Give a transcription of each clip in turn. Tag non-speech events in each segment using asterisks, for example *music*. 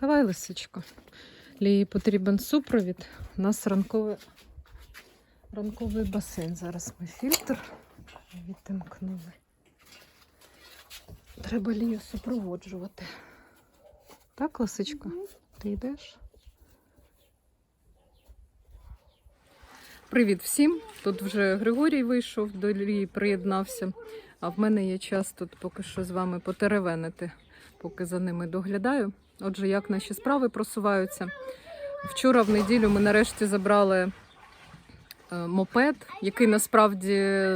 Давай, лисичко. Лії потрібен супровід. У нас ранковий, ранковий басейн. Зараз ми фільтр відтимкнули. Треба Лію супроводжувати. Так, лисичко? Ти йдеш? Привіт всім! Тут вже Григорій вийшов, до Лії приєднався. А в мене є час тут поки що з вами потеревенити, поки за ними доглядаю. Отже, як наші справи просуваються. Вчора в неділю ми нарешті забрали е, мопед, який насправді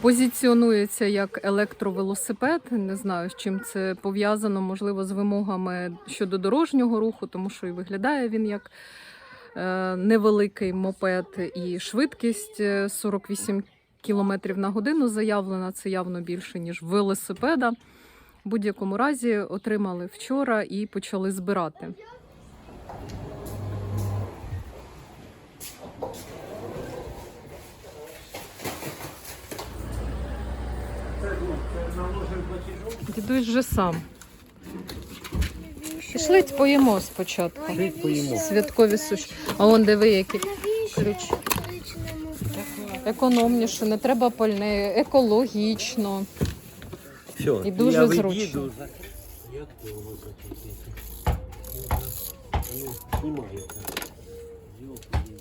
позиціонується як електровелосипед. Не знаю, з чим це пов'язано, можливо, з вимогами щодо дорожнього руху, тому що і виглядає він як е, невеликий мопед, і швидкість е, 48 км на годину заявлена. Це явно більше, ніж велосипеда. В будь-якому разі отримали вчора і почали збирати. Дідусь вже сам. Пішли поїмо спочатку. Святкові суші. А он диви, який ключ. Економніше, не треба пальне, екологічно. Все, І дуже я зручно. виїду, за- Я того захотіти. Ну, знімається. Йо-моє.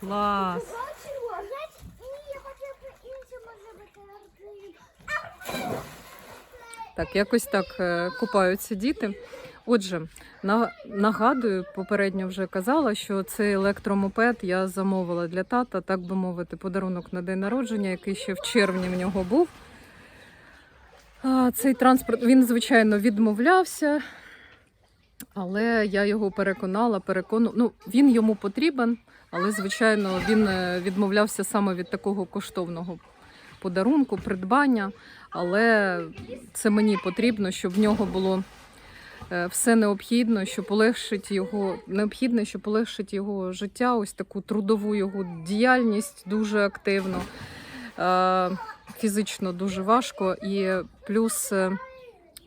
Клас. Бачила? Ні, я хотіла може бути. Так, якось так е, купаються діти. Отже, на, нагадую, попередньо вже казала, що цей електромопед я замовила для тата, так би мовити, подарунок на день народження, який ще в червні в нього був. Цей транспорт він, звичайно, відмовлявся, але я його переконала, перекону... ну, він йому потрібен, але, звичайно, він е, відмовлявся саме від такого коштовного подарунку, придбання. Але це мені потрібно, щоб в нього було все необхідно, що полегшить його необхідне, що полегшить його життя, ось таку трудову його діяльність дуже активно, е, фізично дуже важко. І плюс е,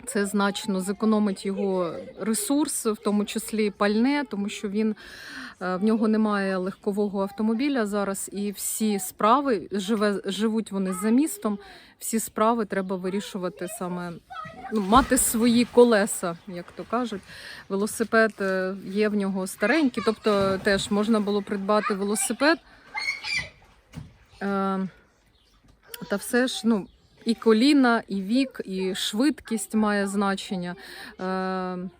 це значно зекономить його ресурс, в тому числі пальне, тому що він е, в нього немає легкового автомобіля зараз, і всі справи живе, живуть вони за містом. Всі справи треба вирішувати саме ну, мати свої колеса, як то кажуть. Велосипед е, є в нього старенький, тобто теж можна було придбати велосипед. Е, Та все ж, ну, і коліна, і вік, і швидкість має значення. Е,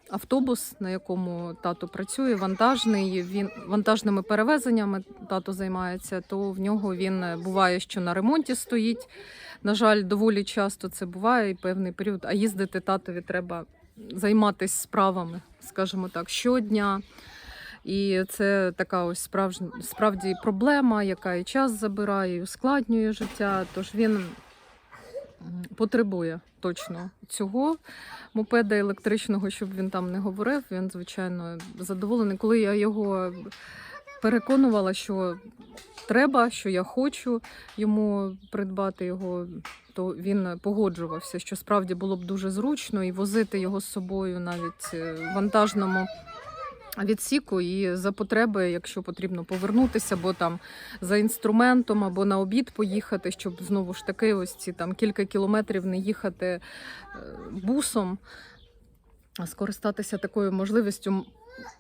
автобус, на якому тато працює, вантажний, він вантажними перевезеннями тато займається, то в нього він е, буває, що на ремонті стоїть. На жаль, доволі часто це буває і певний період. А їздити татові треба займатися справами, скажімо так, щодня. І це така ось справжня справді проблема, яка і час забирає, і ускладнює життя. Тож він потребує точно цього мопеда електричного, щоб він там не говорив. Він, звичайно, задоволений. Коли я його переконувала, що треба, що я хочу йому придбати його, то він погоджувався, що справді було б дуже зручно і возити його з собою навіть е, вантажному відсіку і за потреби, якщо потрібно повернутися, або там за інструментом, або на обід поїхати, щоб знову ж таки ось ці там кілька кілометрів не їхати е, бусом, а скористатися такою можливістю.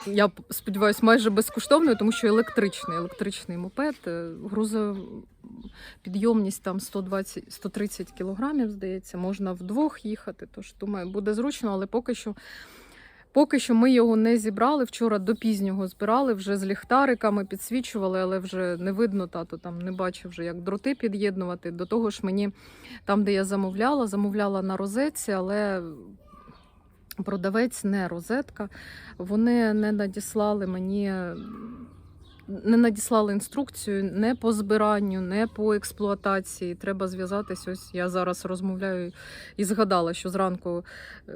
Я сподіваюся, майже безкоштовною, тому що електричний, електричний мопед, е, грузопідйомність там 120-130 кілограмів, здається, можна вдвох їхати. Тож думаю, буде зручно, але поки що Поки що ми його не зібрали. Вчора до пізнього збирали, вже з ліхтариками підсвічували, але вже не видно, тато там не бачив вже, як дроти під'єднувати. До того ж, мені там, де я замовляла, замовляла на розетці, але продавець не розетка. Вони не надіслали мені. Не надіслали інструкцію не по збиранню, не по експлуатації. Треба зв'язатись. Ось я зараз розмовляю і згадала, що зранку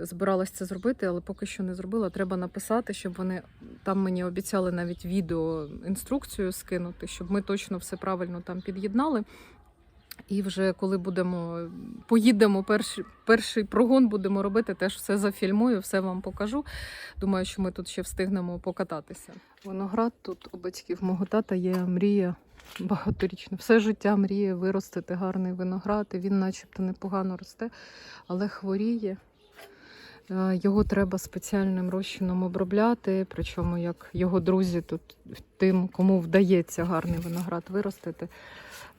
збиралася збиралась це зробити, але поки що не зробила. Треба написати, щоб вони там мені обіцяли навіть відео інструкцію скинути, щоб ми точно все правильно там під'єднали. І вже коли будемо поїдемо, перший, перший прогон будемо робити, теж все зафільмую, все вам покажу. Думаю, що ми тут ще встигнемо покататися. Виноград тут у батьків мого тата є мрія багаторічна. Все життя мріє виростити гарний виноград, і він начебто непогано росте, але хворіє. Е, Його треба спеціальним розчином обробляти, причому як його друзі тут тим, кому вдається гарний виноград виростити,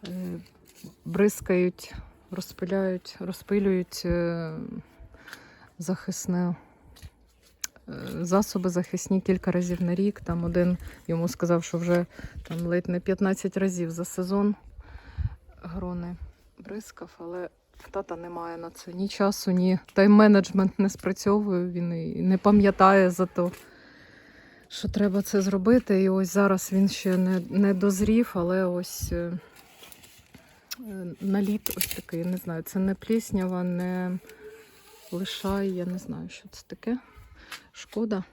е, бризкають, розпиляють, розпилюють е, захисне е, засоби захисні кілька разів на рік. Там один йому сказав, що вже там ледь не 15 разів за сезон грони бризкав, але тата немає на це ні часу, ні тайм-менеджмент не спрацьовує. Він і не пам'ятає за то, що треба це зробити. І ось зараз він ще не, не дозрів, але ось е, наліт ось такий, не знаю, це не пліснява, не лишай, я не знаю, що це таке. Шкода.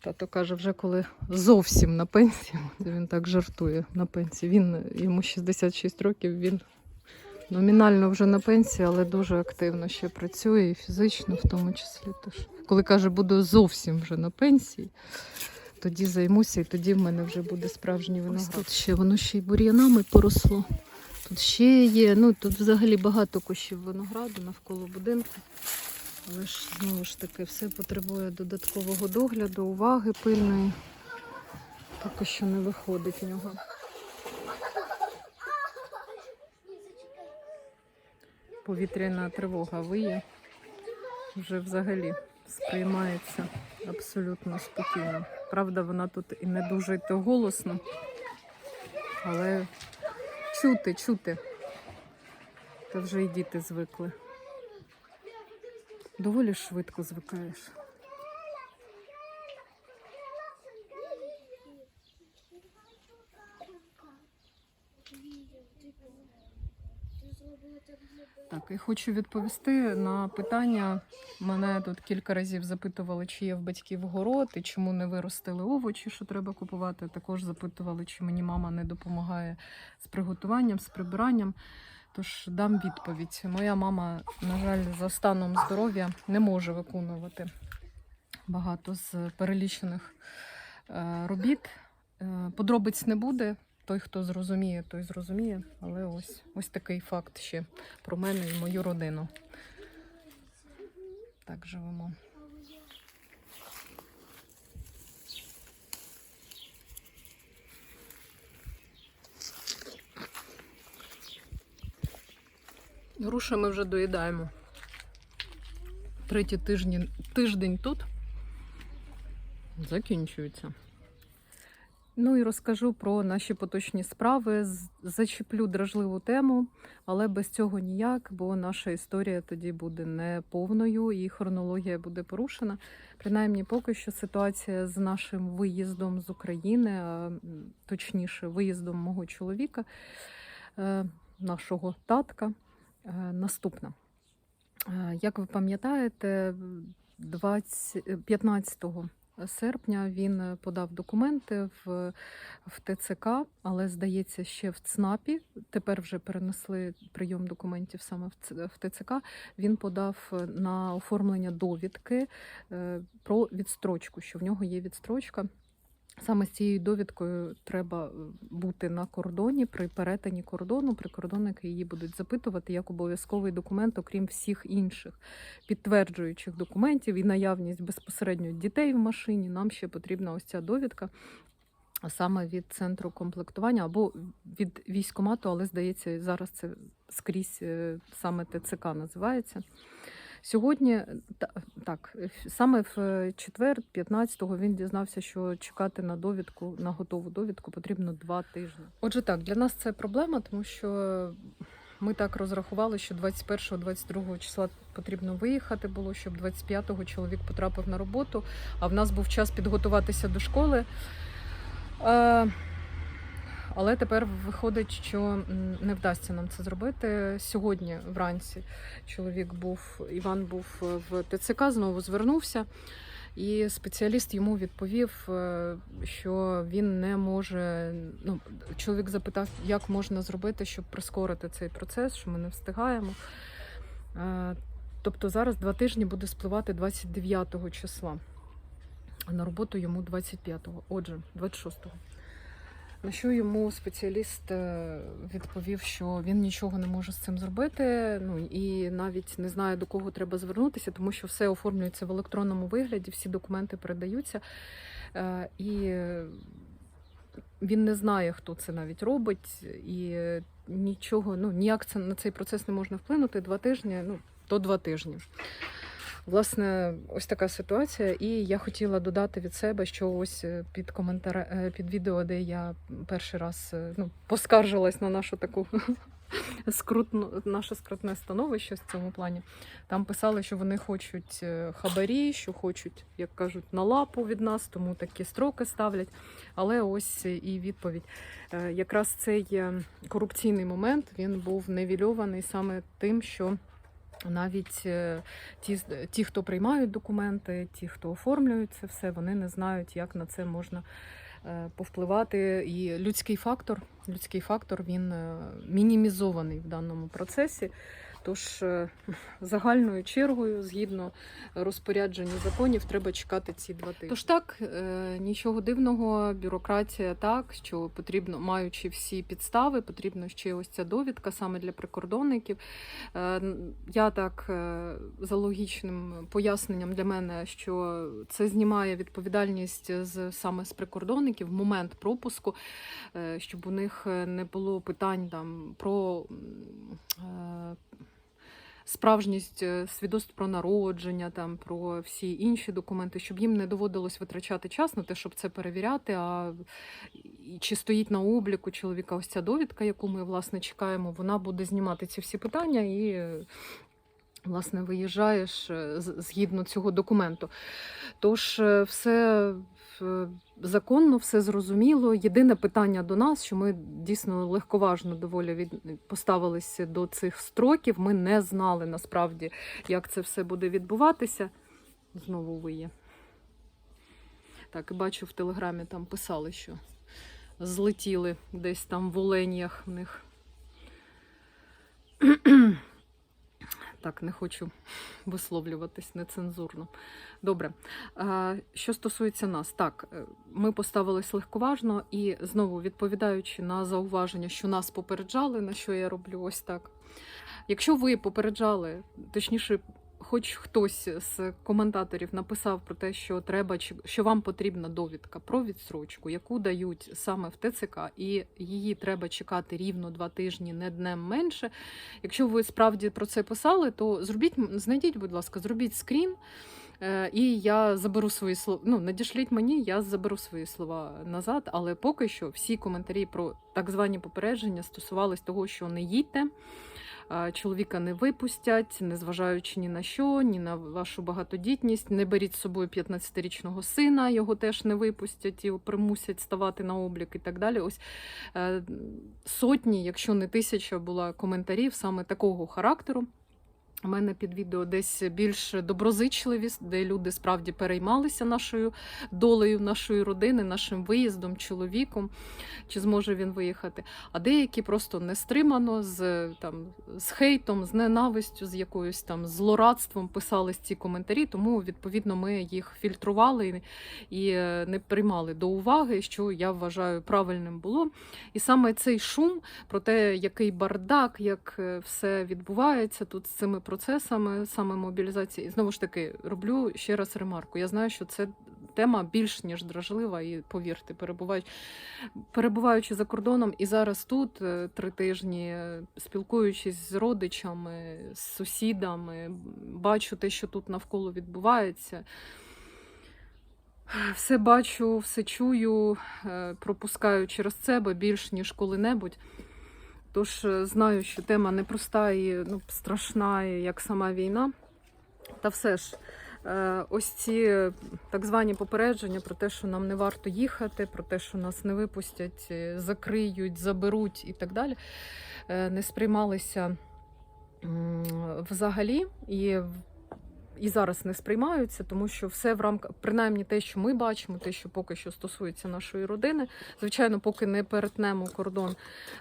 Тато каже, вже коли зовсім на пенсії, *laughs* він так жартує на пенсії. Він йому 66 років, він номінально вже на пенсії, але дуже активно ще працює і фізично в тому числі. Тож, коли каже, буду зовсім вже на пенсії, тоді займуся, і тоді в мене вже буде справжній виноград. Ось тут ще воно ще й бур'янами поросло. Ще є. Ну тут взагалі багато кущів винограду навколо будинку. Але ж знову ж таки все потребує додаткового догляду, уваги пильної. Поки що не виходить в нього. Повітряна тривога виє. Вже взагалі сприймається абсолютно спокійно. Правда, вона тут і не дуже то голосно, але чути, чути. Та вже і діти звикли. Доволі швидко звикаєш. І хочу відповісти на питання. Мене тут кілька разів запитували, чи є в батьків город і чому не виростили овочі, що треба купувати. Також запитували, чи мені мама не допомагає з приготуванням, з прибиранням. Тож дам відповідь. Моя мама, на жаль, за станом здоров'я не може виконувати багато з перелічених е, робіт. Е, Подробиць не буде. Той, хто зрозуміє, той зрозуміє. Але ось, ось такий факт ще про мене і мою родину. Так живемо. Груші ми вже доїдаємо. Третій тиждень, тиждень тут закінчується. Ну і розкажу про наші поточні справи. Зачеплю дражливу тему, але без цього ніяк, бо наша історія тоді буде неповною і хронологія буде порушена. Принаймні, поки що ситуація з нашим виїздом з України, а точніше, виїздом мого чоловіка, е, нашого татка, е, наступна. Е, Як ви пам'ятаєте, 20, 15 серпня він е, подав документи в, в ТЦК, але здається, ще в ЦНАПі. Тепер вже перенесли прийом документів саме в ТЦК. Він подав е, на оформлення довідки е, про відстрочку, що в нього є відстрочка. Саме з цією довідкою треба е, бути на кордоні при перетині кордону. Прикордонники її будуть запитувати як обов'язковий документ, окрім всіх інших підтверджуючих документів і наявність безпосередньо дітей в машині. Нам ще потрібна ось ця довідка. Саме від центру комплектування або від військомату, але здається, зараз це скрізь е, саме ТЦК називається. Сьогодні та- так, саме в е, четвер, 15-го, він дізнався, що чекати на довідку, на готову довідку потрібно два тижні. Отже, так, для нас це проблема, тому що ми так розрахували, що 21-22 числа потрібно виїхати було, щоб 25-го чоловік потрапив на роботу, а в нас був час підготуватися до школи. Е, але тепер виходить, що не вдасться нам це зробити. Сьогодні вранці чоловік був, Іван був в ТЦК, знову звернувся І спеціаліст йому відповів, е, що він не може. Ну, чоловік запитав, як можна зробити, щоб прискорити цей процес, що ми не встигаємо. Е, Тобто зараз два тижні буде спливати 29 числа, а на роботу йому 25-го, отже, 26-го. На що йому спеціаліст е, відповів, що він нічого не може з цим зробити, ну і навіть не знає до кого треба звернутися, тому що все оформлюється в електронному вигляді, всі документи передаються. Е, І він не знає, хто це навіть робить, і нічого, ну ніяк це на цей процес не можна вплинути. Два тижні, ну то два тижні. Власне, ось така ситуація. І я хотіла додати від себе, що ось е, під коментар е, під відео, де я перший раз е, ну, поскаржилась на нашу таку *laughs* скрутну, наше скрутне становище в цьому плані. Там писали, що вони хочуть хабарі, що хочуть, як кажуть, на лапу від нас, тому такі строки ставлять. Але ось і відповідь. Якраз цей корупційний момент він був невільований саме тим, що навіть е, ті, ті, хто приймають документи, ті, хто оформлюють це все, вони не знають, як на це можна е, повпливати. І людський фактор, людський фактор він е, мінімізований в даному процесі. Тож е, загальною чергою, згідно розпорядження законів, треба чекати ці два тижні. Тож так, е, нічого дивного, бюрократія так, що потрібно, маючи всі підстави, потрібно ще ось ця довідка саме для прикордонників. Е, Я так за логічним поясненням для мене, що це знімає відповідальність з саме з прикордонників в момент пропуску, щоб у них не було питань там про. Справжність е, свідоцтв про народження, там про всі інші документи, щоб їм не доводилось витрачати час на те, щоб це перевіряти. А чи стоїть на обліку чоловіка ось ця довідка, яку ми власне чекаємо, вона буде знімати ці всі питання і. Власне, виїжджаєш е, згідно цього документу. Тож е, все законно, все зрозуміло. Єдине питання до нас, що ми дійсно легковажно доволі від... поставилися до цих строків. Ми не знали насправді, як це все буде відбуватися. Знову виє. Так, і бачу в телеграмі там писали, що злетіли десь там в оленях в них. Так, не хочу *laughs* висловлюватись нецензурно. Добре. Що стосується нас, так, е, ми поставились легковажно і знову відповідаючи на зауваження, що нас попереджали, на що я роблю ось так. Якщо ви попереджали, точніше, хоч хтось з коментаторів написав про те, що треба що вам потрібна довідка про відсрочку, яку дають саме в ТЦК, і її треба чекати рівно два тижні, не днем менше. Якщо ви справді про це писали, то зробіть, знайдіть, будь ласка, зробіть скрін. е, І я заберу свої слова. Ну, надішліть мені, я заберу свої слова назад. Але поки що всі коментарі про так звані попередження стосувались того, що не їдьте, чоловіка не випустять, незважаючи ні на що, ні на вашу багатодітність. Не беріть з собою 15-річного сина, його теж не випустять і примусять ставати на облік і так далі. Ось е, сотні, якщо не тисяча, була коментарів саме такого характеру. У мене під відео десь більш доброзичливі, де люди справді переймалися нашою долею, нашої родини, нашим виїздом, чоловіком, чи зможе він виїхати. А деякі просто нестримано, з, там, з хейтом, з ненавистю, з якоюсь там злорадством писали ці коментарі, тому відповідно ми їх фільтрували і, і е, не приймали до уваги, що я вважаю правильним було. І саме цей шум про те, який бардак, як е, все відбувається тут з цими процесами, саме мобілізації. І знову ж таки, роблю ще раз ремарку. Я знаю, що це тема більш ніж дражлива, і повірте, перебуваючи, перебуваючи за кордоном і зараз тут е, три тижні, е, спілкуючись з родичами, з сусідами, бачу те, що тут навколо відбувається. Все бачу, все чую, е, пропускаю через себе більш ніж коли-небудь. Тож е, знаю, що тема непроста і ну, страшна, як сама війна. Та все ж, е, ось ці так звані попередження про те, що нам не варто їхати, про те, що нас не випустять, е, закриють, заберуть і так далі, не сприймалися взагалі. І і зараз не сприймаються, тому що все в рамках, принаймні те, що ми бачимо, те, що поки що стосується нашої родини. Звичайно, поки не перетнемо кордон,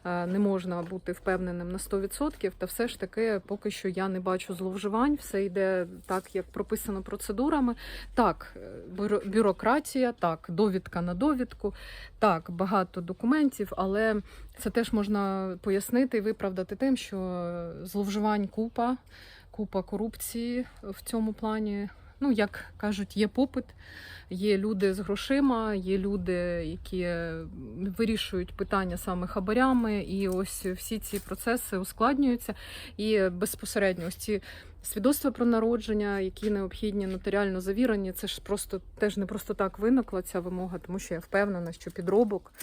е, не можна бути впевненим на 100%, та все ж таки, поки що я не бачу зловживань, все йде так, як прописано процедурами. Так, е, бюрократія, так, довідка на довідку, так, багато документів, але це теж можна пояснити і виправдати тим, що зловживань купа, купа корупції в цьому плані. Ну, як кажуть, є попит, є люди з грошима, є люди, які вирішують питання саме хабарями, і ось всі ці процеси ускладнюються. І безпосередньо ось ці свідоцтва про народження, які необхідні нотаріально завірені, це ж просто теж не просто так виникла ця вимога, тому що я впевнена, що підробок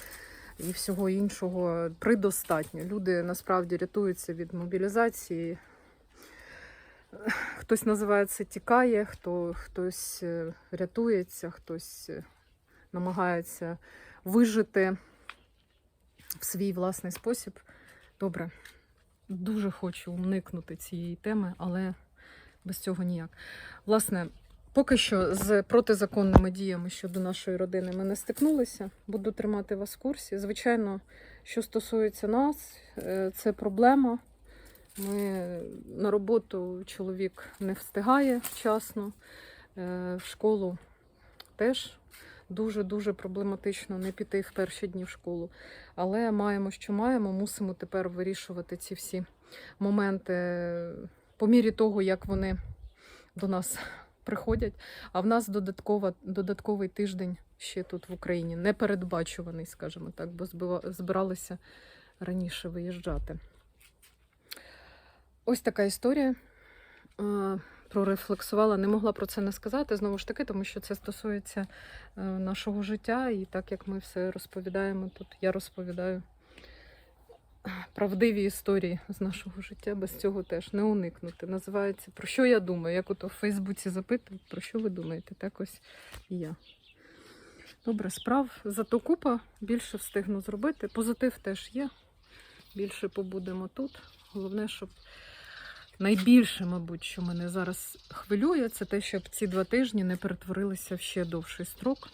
і всього іншого придостатньо. Люди насправді рятуються від мобілізації. Хтось називає це тікає, хто, хтось е, рятується, хтось е, намагається вижити в свій власний спосіб. Добре, дуже хочу уникнути цієї теми, але без цього ніяк. Власне, поки що з протизаконними діями щодо нашої родини ми не стикнулися. Буду тримати вас в курсі. Звичайно, що стосується нас, е, це проблема. Ми на роботу чоловік не встигає вчасно, е, в школу теж дуже-дуже проблематично не піти в перші дні в школу. Але маємо, що маємо, мусимо тепер вирішувати ці всі моменти по мірі того, як вони до нас приходять. А в нас додаткова, додатковий тиждень ще тут в Україні, непередбачуваний, скажімо так, бо збиралися раніше виїжджати. Ось така історія. Прорефлексувала, не могла про це не сказати знову ж таки, тому що це стосується е, нашого життя, і так як ми все розповідаємо тут, я розповідаю правдиві історії з нашого життя, без цього теж не уникнути. Називається Про що я думаю? Як ото в Фейсбуці запитують, про що ви думаєте? Так ось і я. Добре, справ зато купа, більше встигну зробити. Позитив теж є. Більше побудемо тут. Головне, щоб найбільше, мабуть, що мене зараз хвилює, це те, щоб ці два тижні не перетворилися в ще довший строк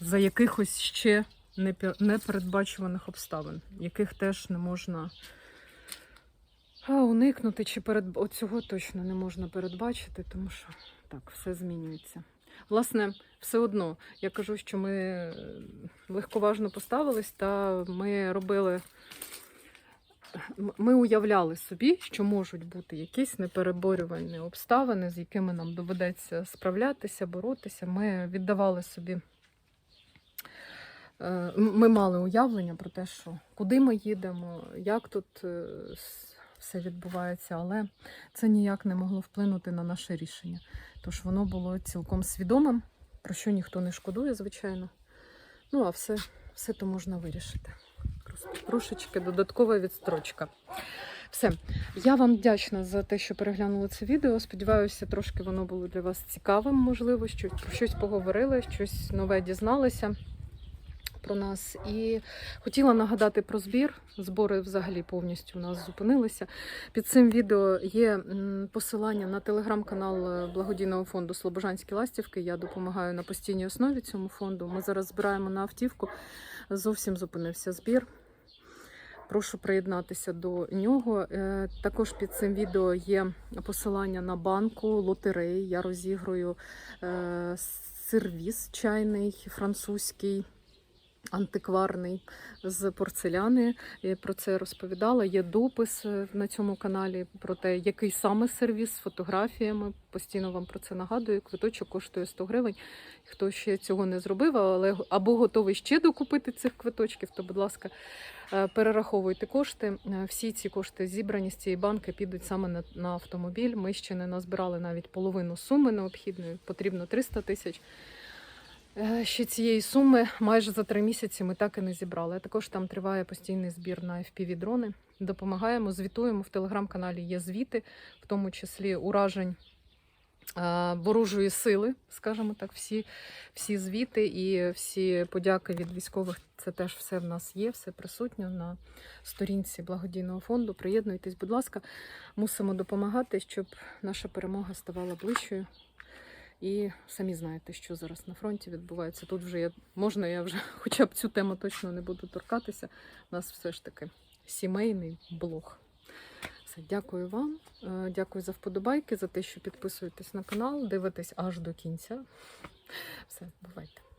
за якихось ще непередбачуваних обставин, яких теж не можна уникнути, чи перед... Цього точно не можна передбачити, тому що так, все змінюється. Власне, все одно я кажу, що ми е, легковажно поставились, та ми робили. Ми уявляли собі, що можуть бути якісь непереборювані обставини, з якими нам доведеться справлятися, боротися. Ми віддавали собі. е, Ми мали уявлення про те, що куди ми їдемо, як тут е, все відбувається, але це ніяк не могло вплинути на наше рішення. Тож воно було цілком свідомим, про що ніхто не шкодує, звичайно. Ну, а все, все то можна вирішити. Просто трошечки додаткова відстрочка. Все, я вам вдячна за те, що переглянули це відео. Сподіваюся, трошки воно було для вас цікавим, можливо, що щось поговорили, щось нове дізналися про нас. І хотіла нагадати про збір. Збори взагалі повністю у нас зупинилися. Під цим відео є посилання на телеграм-канал е, благодійного фонду Слобожанські ластівки. Я допомагаю на постійній основі цьому фонду. Ми зараз збираємо на автівку. Зовсім зупинився збір. Прошу приєднатися до нього. Е, Також під цим відео є посилання на банку лотереї. Я розіграю е, сервіс чайний французький. Антикварний з порцеляни. Я про це розповідала. Є допис е, на цьому каналі про те, який саме сервіс з фотографіями. Постійно вам про це нагадую. Квиточок коштує 100 гривень. Хто ще цього не зробив, але або готовий ще докупити цих квиточків, то, будь ласка, е, перераховуйте кошти. Е, Всі ці кошти зібрані з цієї банки підуть саме на, на автомобіль. Ми ще не назбирали навіть половину суми необхідної, потрібно 300 тисяч. Е, Ще цієї суми майже за три місяці ми так і не зібрали. Також там триває постійний збір на fpv дрони. Допомагаємо, звітуємо в телеграм-каналі. Є звіти, в тому числі уражень е, ворожої сили, скажімо так, всі, всі звіти і всі подяки від військових. Це теж все в нас є, все присутньо на сторінці благодійного фонду. Приєднуйтесь, будь ласка, мусимо допомагати, щоб наша перемога ставала ближчою. І самі знаєте, що зараз на фронті відбувається. Тут вже я можна, я вже *laughs* хоча б цю тему точно не буду торкатися. У нас все ж таки сімейний блог. Все, дякую вам. Е, Дякую за вподобайки, за те, що підписуєтесь на канал, дивитесь аж до кінця. Все, бувайте.